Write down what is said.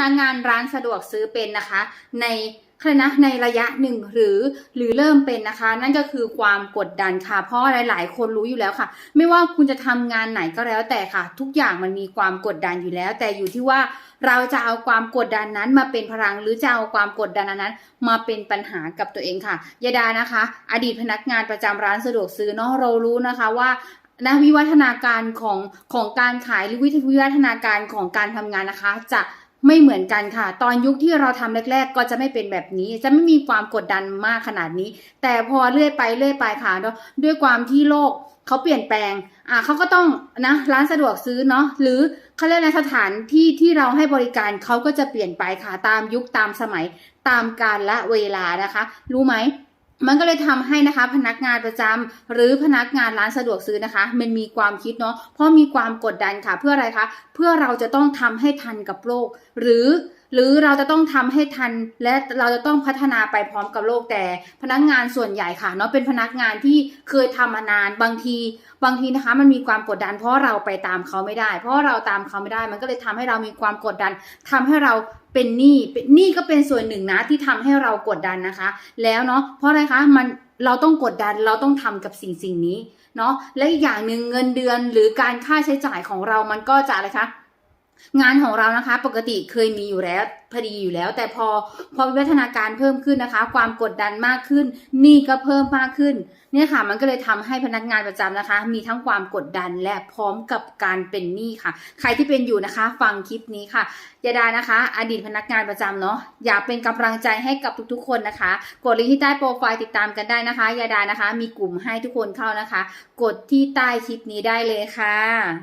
นักงานร้านสะดวกซื้อเป็นนะคะ ในคณะในระยะหนึ่งหรือหรือเริ่มเป็นนะคะ นั่นก็คือความกดดันค่ะ เพราะหลาย ๆ คนรู้อยู่แล้วค่ะ ไม่ว่าคุณจะทำงานไหนก็แล้วแต่ค่ะ ทุกอย่างมันมีความกดดันอยู่แล้ว แต่อยู่ที่ว่าเราจะเอาความกดดันนั้นมาเป็นพลังหรือจะเอาความกดดันนั้น มาเป็นปัญหากับตัวเองค่ะยาดานะคะ อดีตพนักงานประจำร้านสะดวกซื้อเนาะเรารู้นะคะว่านะวิวัฒนาการของของการขายหรือวิวัฒนาการของการทำงานนะคะ จะ ไม่เหมือนกันค่ะ ตอนยุคที่เราทำแรก ๆ ก็จะไม่เป็นแบบนี้ จะไม่มีความกดดันมากขนาดนี้ แต่พอเลื่อยไปเลื่อยไปค่ะเนาะด้วยความที่โลกเขาเปลี่ยนแปลง อะเขาก็ต้องนะร้านสะดวกซื้อเนาะหรือเขาเรียกในสถานที่ที่เราให้บริการเขาก็จะเปลี่ยนไปค่ะตามยุคตามสมัยตามกาลละเวลานะคะ รู้ไหม มันก็เลยทำให้นะคะพนักงานประจำหรือพนักงานร้านสะดวกซื้อนะคะ มันมีความคิดเนาะเพราะมีความกดดันค่ะ เพื่ออะไรคะเพื่อเราจะต้องทำให้ทันกับโลก หรือหรือเราจะต้องทำให้ทันและเราจะต้องพัฒนาไปพร้อมกับโลกแต่ พนักงานส่วนใหญ่ค่ะเนาะเป็นพนักงานที่เคยทำมานานบางที บางทีนะคะมันมีความกดดัน เพราะเราไปตามเขาไม่ได้ เพราะเราตามเขาไม่ได้ มันก็เลยทำให้เรามีความกดดันทำให้เรา เป็นหนี้เป็นหนี้ก็เป็นส่วนหนึ่งนะที่ทำให้เรากดดันนะคะ แล้วเนาะเพราะอะไรคะมันเราต้องกดดันเราต้องทำกับสิ่งสิ่งนี้เนาะและอีกอย่างหนึ่งเงินเดือนหรือการค่าใช้จ่ายของเรามันก็จะอะไรคะ งานของเรานะคะ ปกติเคยมีอยู่แล้วพอดีอยู่แล้ว แต่พอพอวิวัฒนาการเพิ่มขึ้นนะคะ ความกดดันมากขึ้นหนี้ก็เพิ่มมากขึ้น เนี่ยค่ะ มันก็เลยทำให้พนักงานประจำนะคะ มีทั้งความกดดันและพร้อมกับการเป็นหนี้ค่ะ ใครที่เป็นอยู่นะคะ ฟังคลิปนี้ค่ะยาดานะคะ อดีตพนักงานประจำเนาะอยากเป็นกำลังใจให้กับทุกๆ คนนะคะ กดลิงก์ที่ใต้โปรไฟล์ติดตามกันได้นะคะยาดานะคะ มีกลุ่มให้ทุกคนเข้านะคะ กดที่ใต้คลิปนี้ได้เลยค่ะ